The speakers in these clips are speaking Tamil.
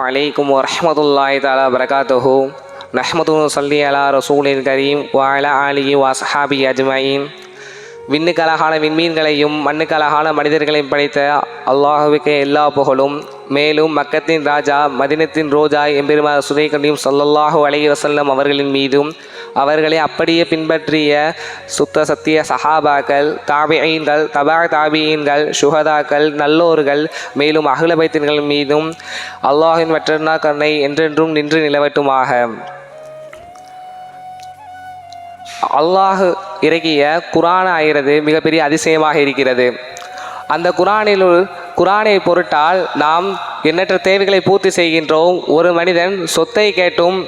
அலைக்கும் வரமத்துல்லாய் தாலா வரகாத்துஹூ நஹமது சல்லி அலா ரசூலின் கரீம் வாலா அலி வாசஹாபி அஜ்மாயின் விண்ணுக்கு அழகான விண்மீன்களையும் மண்ணுக்கு அழகான மனிதர்களையும் படைத்த அல்லாஹுவுக்கு எல்லா புகழும். மேலும் மக்கத்தின் ராஜா மதினத்தின் ரோஜா எம்பெருமா சுதைகண்டியும் சொல்லல்லாஹு அலைய வசல்லம் அவர்களின் மீதும் அவர்களை அப்படியே பின்பற்றிய சுத்த சத்திய சஹாபாக்கள் தாபியீன்கள் தபா தாபியீன்கள் சுகதாக்கள் நல்லோர்கள் மேலும் அகிலபைத்தின்கள் மீதும் அல்லாஹின் வற்றனா கருணை என்றென்றும் நின்று நிலவட்டுமாக. அல்லாஹ் இறக்கிய குரான் ஆகிறது மிகப்பெரிய அதிசயமாக இருக்கிறது. அந்த குரானில் குரானை பொருட்டால் நாம் எண்ணற்ற தேவைகளை பூர்த்தி செய்கின்றோம். ஒரு மனிதன் சொத்தை கேட்டும்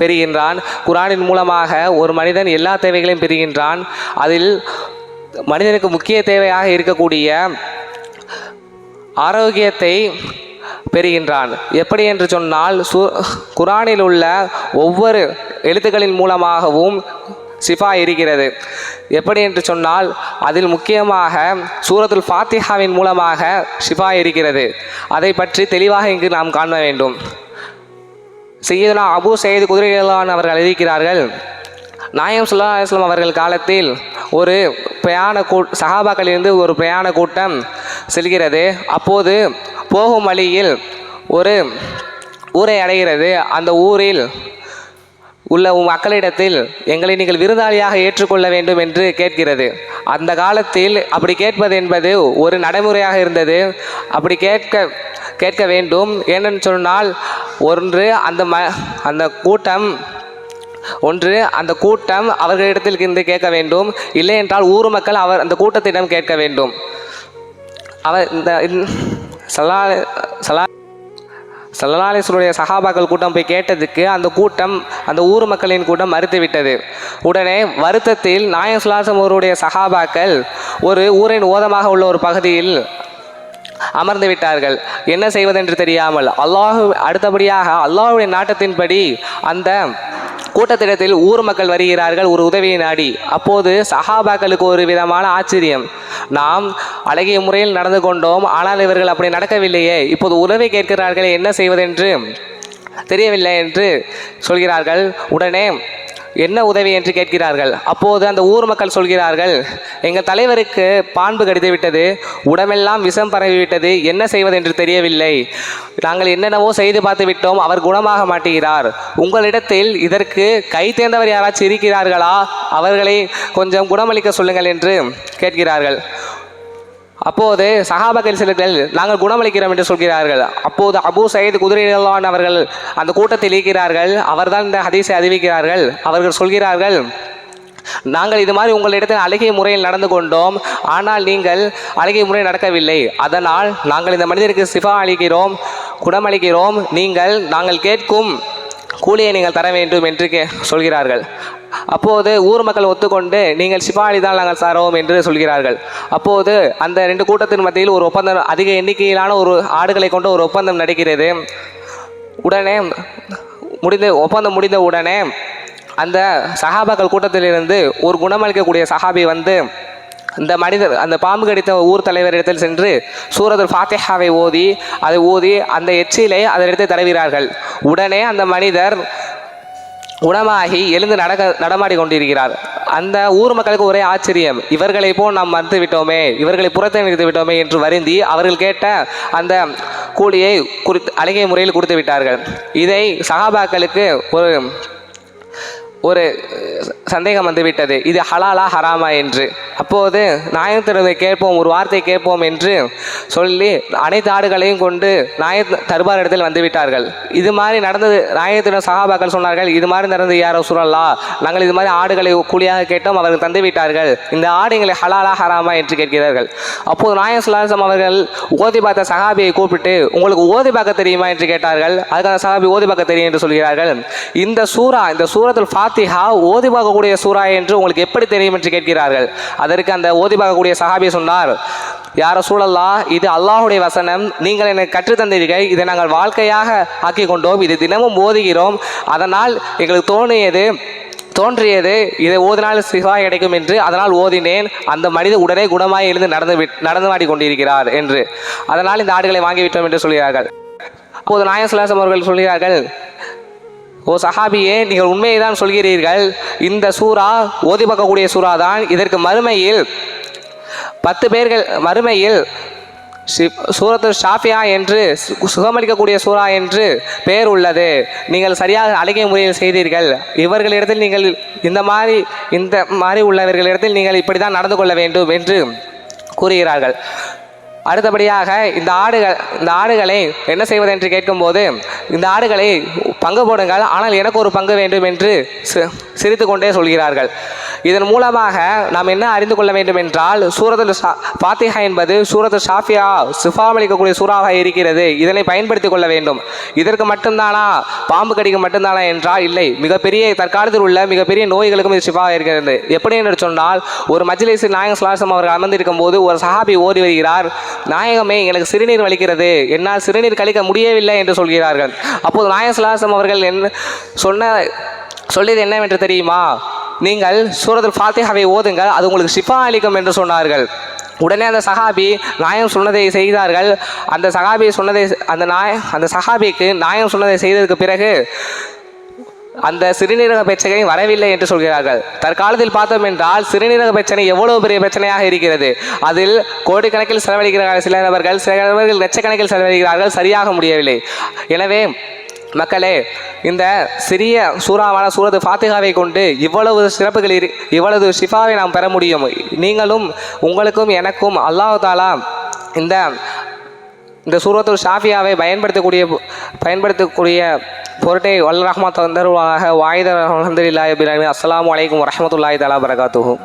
பெறுகின்றான் குரானின் மூலமாக ஒரு மனிதன் எல்லா தேவைகளையும் பெறுகின்றான் அதில் மனிதனுக்கு முக்கிய தேவையாக இருக்கக்கூடிய ஆரோக்கியத்தை பெறுகின்றான். எப்படி என்று சொன்னால் சு குரானில் உள்ள ஒவ்வொரு எழுத்துக்களின் மூலமாகவும் சிஃபா இருக்கிறது. எப்படி என்று சொன்னால் அதில் முக்கியமாக சூரத்துல் ஃபாத்திஹாவின் மூலமாக ஷிஃபா இருக்கிறது. அதை பற்றி தெளிவாக இங்கு நாம் காண வேண்டும். செய்யதுனா அபு செய்து குதிரைகளான் அவர்கள் அறிவிக்கிறார்கள் நாயம் சுல்லா இஸ்லாம் அவர்கள் காலத்தில் ஒரு பிரயாண கூ சஹாபாக்களிலிருந்து ஒரு பிரயாண கூட்டம் செல்கிறது. அப்போது போகும் வழியில் ஒரு ஊரை அடைகிறது. அந்த ஊரில் உள்ள மக்களிடத்தில் எங்களை நீங்கள் விருந்தாளியாக ஏற்றுக்கொள்ள வேண்டும் என்று கேட்கிறது. அந்த காலத்தில் அப்படி கேட்பது என்பது ஒரு நடைமுறையாக இருந்தது. அப்படி கேட்க கேட்க வேண்டும். ஏனென்று சொன்னால் ஒன்று அந்த ம அந்த கூட்டம் ஒன்று அந்த கூட்டம் அவர்களிடத்தில் இருந்து கேட்க வேண்டும். இல்லை என்றால் ஊர் மக்கள் அவர் அந்த கூட்டத்திடம் கேட்க வேண்டும். அவர் இந்த சலா சலா சல்லா சகாபாக்கள் கூட்டம் போய் கேட்டதுக்கு அந்த கூட்டம் அந்த ஊர் மக்களின் கூட்டம் மறுத்துவிட்டது. உடனே வருத்தத்தில் நாயம் சுலாசம் அவருடைய சகாபாக்கள் ஒரு ஊரின் ஓதமாக உள்ள ஒரு பகுதியில் அமர்ந்து விட்டார்கள். என்ன செய்வதென்று தெரியாமல் அல்லாஹு அடுத்தபடியாக அல்லாஹுடைய நாட்டத்தின்படி அந்த கூட்டத்திடத்தில் ஊர் மக்கள் வருகிறார்கள் ஒரு உதவியை நாடி. அப்போது சஹாபாக்களுக்கு ஒரு விதமான ஆச்சரியம். நாம் அழகிய முறையில் நடந்து கொண்டோம் ஆனால் இவர்கள் அப்படி நடக்கவில்லையே. இப்போது உதவி கேட்கிறார்களே என்ன செய்வதென்று தெரியவில்லை என்று சொல்கிறார்கள். உடனே என்ன உதவி என்று கேட்கிறார்கள்? அப்போது அந்த ஊர் மக்கள் சொல்கிறார்கள் எங்கள் தலைவருக்கு பான்பு கடித்து விட்டது உடம்பெல்லாம் விஷம் பரவிவிட்டது என்ன செய்வது என்று தெரியவில்லை. நாங்கள் என்னென்னவோ செய்து பார்த்து விட்டோம் அவர் குணமாக மாட்டுகிறார். உங்களிடத்தில் இதற்கு கை தேர்ந்தவர் யாராச்சும் இருக்கிறார்களா? அவர்களை கொஞ்சம் குணமளிக்க சொல்லுங்கள் என்று கேட்கிறார்கள். அப்போது சஹாபாக்கள் சிலர்கள் நாங்கள் குணமளிக்கிறோம் என்று சொல்கிறார்கள். அப்போது அபு சயீத் குதிரைகளான் அவர்கள் அந்த கூட்டத்தில் இருக்கிறார்கள். அவர்தான் இந்த ஹதீஸை அறிவிக்கிறார்கள். அவர்கள் சொல்கிறார்கள் நாங்கள் இது மாதிரி உங்களிடத்தில் அழகிய முறையில் நடந்து கொண்டோம். ஆனால் நீங்கள் அழகிய முறையில் நடக்கவில்லை. அதனால் நாங்கள் இந்த மனிதருக்கு சிஃபா அளிக்கிறோம் குணமளிக்கிறோம். நீங்கள் நாங்கள் கேட்கும் கூலியை நீங்கள் தர வேண்டும் என்று கே சொல்கிறார்கள். அப்போது ஊர் மக்கள் ஒத்துக்கொண்டு நீங்கள் சிபாலி தான் நாங்கள் சாரோம் என்று சொல்கிறார்கள். அப்போது அந்த ரெண்டு கூட்டத்தின் மத்தியில் ஒரு ஒப்பந்தம் அதிக எண்ணிக்கையிலான ஒரு ஆடுகளை கொண்டு ஒரு ஒப்பந்தம் நடக்கிறது உடனே முடிந்த ஒப்பந்தம் முடிந்த உடனே அந்த சஹாபாக்கள் கூட்டத்திலிருந்து ஒரு குணமளிக்கக்கூடிய சஹாபி வந்து இந்த மனிதர் அந்த பாம்பு கடித்த ஊர் தலைவரிடத்தில் சென்று சூரதர் ஃபாத்திஹாவை ஓதி அதை ஓதி அந்த எச்சிலை அதனிடத்தை தருகிறார்கள் உடனே அந்த மனிதர் குணமாகி எழுந்து நடக்க நடமாடி கொண்டிருக்கிறார். அந்த ஊர் மக்களுக்கு ஒரே ஆச்சரியம். இவர்களை போல் நாம் மறுத்து விட்டோமே இவர்களை புறத்தணித்து விட்டோமே என்று வருந்தி அவர்கள் கேட்ட அந்த கூலியை குறித்து அழகிய முறையில் கொடுத்து விட்டார்கள். இதை சகாபாக்களுக்கு ஒரு ஒரு சந்தேகம் வந்துவிட்டது. இது ஹலாலா ஹராமா என்று. அப்போது நாயத்திரத்தை கேட்போம் ஒரு வார்த்தை கேட்போம் என்று சொல்லி அனைத்து ஆடுகளையும் கொண்டு நாய தர்பார் இடத்தில் வந்துவிட்டார்கள். இது மாதிரி நடந்தது நாயத்திடம் சகாபாக்கள் சொன்னார்கள் இது மாதிரி நடந்தது யாரோ சுரல்லா நாங்கள் இது மாதிரி ஆடுகளை கூலியாக கேட்டோம் அவர்கள் தந்து விட்டார்கள். இந்த ஆடு எங்களை ஹலாலா ஹராமா என்று கேட்கிறார்கள். அப்போது நாயம் சுல்லாசம் அவர்கள் ஓதி பார்த்த சகாபியை கூப்பிட்டு உங்களுக்கு ஓதி பார்க்க தெரியுமா? என்று கேட்டார்கள். அதுக்கான சகாபி ஓதி பார்க்க தெரியும் என்று சொல்கிறார்கள். இந்த சூரா இந்த சூரத்தில் ஃபாத்திஹா ஓதி பார்க்கக்கூடிய சூரா என்று உங்களுக்கு எப்படி தெரியும் என்று கேட்கிறார்கள். அதற்கு அந்த ஓதி பார்க்கக்கூடிய சஹாபி சொன்னார் யார சூழல்லா இது அல்லாஹுடைய வசனம். நீங்கள் எனக்கு கற்றுத்தந்தீர்கள் இதை நாங்கள் வாழ்க்கையாக ஆக்கி கொண்டோம் இது தினமும் ஓதுகிறோம். அதனால் எங்களுக்கு தோணியது தோன்றியது. இதை ஓதினால் சிவா கிடைக்கும் என்று அதனால் ஓதினேன். அந்த மனித உடனே குணமாய் எழுந்து நடந்து விட்- நடந்து மாடி கொண்டிருக்கிறார் என்று. அதனால் இந்த ஆடுகளை வாங்கிவிட்டோம் என்று சொல்கிறார்கள். அப்போது நாயசுலாசம் அவர்கள் சொல்கிறார்கள் ஓ சஹாபியே நீங்கள் உண்மையை தான் சொல்கிறீர்கள். இந்த சூரா ஓதி பார்க்கக்கூடிய சூறா தான் இதற்கு மறுமையில் பத்து பேர்கள் மறுமையில் ஷிப்- சூரத்து ஷாஃபியா என்று சு- சுகமளிக்கக்கூடிய சூரா என்று பெயர் உள்ளது. நீங்கள் சரியாக அழகிய முறையில் செய்தீர்கள். இவர்களிடத்தில் நீங்கள் இந்த மாதிரி இந்த மாதிரி உள்ளவர்களிடத்தில் நீங்கள் இப்படி தான் நடந்து கொள்ள வேண்டும் என்று கூறுகிறார்கள். அடுத்தபடியாக இந்த ஆடுகள் இந்த ஆடுகளை என்ன செய்வது என்று கேட்கும்போது இந்த ஆடுகளை பங்கு போடுங்கள். ஆனால் எனக்கு ஒரு பங்கு வேண்டும் என்று சி- சிரித்து கொண்டே சொல்கிறார்கள். இதன் மூலமாக நாம் என்ன அறிந்து கொள்ள வேண்டும் என்றால் சூரத்து ஃபாத்திஹா என்பது சூரத்து ஷாஃபியா சிஃபாம் அளிக்கக்கூடிய சூறாக இருக்கிறது. இதனை பயன்படுத்திக் கொள்ள வேண்டும். இதற்கு மட்டும்தானா? பாம்பு கடிக்க மட்டும்தானா என்றால் இல்லை. மிகப்பெரிய தற்காலத்தில் உள்ள மிகப்பெரிய நோய்களுக்கும் இது சிஃபாக இருக்கிறது. எப்படி என்று சொன்னால் ஒரு மஜ்லிஸில் நாயகம் சுலாசம் அவர்கள் அமர்ந்திருக்கும் போது ஒரு சஹாபி ஓடி வருகிறார். நாயகமே எனக்கு சிறுநீர் வலிக்கிறது. என்னால் சிறுநீர் கழிக்க முடியவில்லை என்று சொல்கிறார்கள். அப்போது நாயகம் சுலாசம் அவர்கள் என்ன சொன்ன சொல்லியது என்னவென்று தெரியுமா? நீங்கள் சூரத்தில் ஃபாத்திஹாவை ஓதுங்கள் அது உங்களுக்கு ஷிஃபா அளிக்கும் என்று சொன்னார்கள். உடனே அந்த சஹாபி நாயம் சொன்னதை செய்தார்கள். அந்த சஹாபி சொன்னதை அந்த நாய அந்த சஹாபிக்கு நாயம் சொன்னதை செய்ததுக்கு பிறகு அந்த சிறுநீரக பிரச்சனை வரவில்லை என்று சொல்கிறார்கள். தற்காலத்தில் பார்த்தோம் என்றால் சிறுநீரக பிரச்சனை எவ்வளவு பெரிய பிரச்சனையாக இருக்கிறது. அதில் கோடிக்கணக்கில் செலவழிக்கிறார்கள் சில நபர்கள் சில நபர்கள் லட்சக்கணக்கில் செலவழிக்கிறார்கள் சரியாக முடியவில்லை. எனவே மக்களே இந்த சிறிய சூறாவான சூரத்து ஃபாத்திகாவை கொண்டு இவ்வளவு சிறப்புகள் இரு இவ்வளவு ஷிஃபாவை நாம் பெற முடியும். நீங்களும் உங்களுக்கும் எனக்கும் அல்லாஹ் தாலா இந்த இந்த சூரத்துல் ஷாஃபியாவை பயன்படுத்தக்கூடிய பயன்படுத்தக்கூடிய பொருட்டை வல்ல ரஹ்மத் தந்தருவாக வாயுதர் அலமதுல்லாஹி அஸ்லாம் வலைக்கம் வரமத்துல்லாஹி தலா பரகாத்துகும்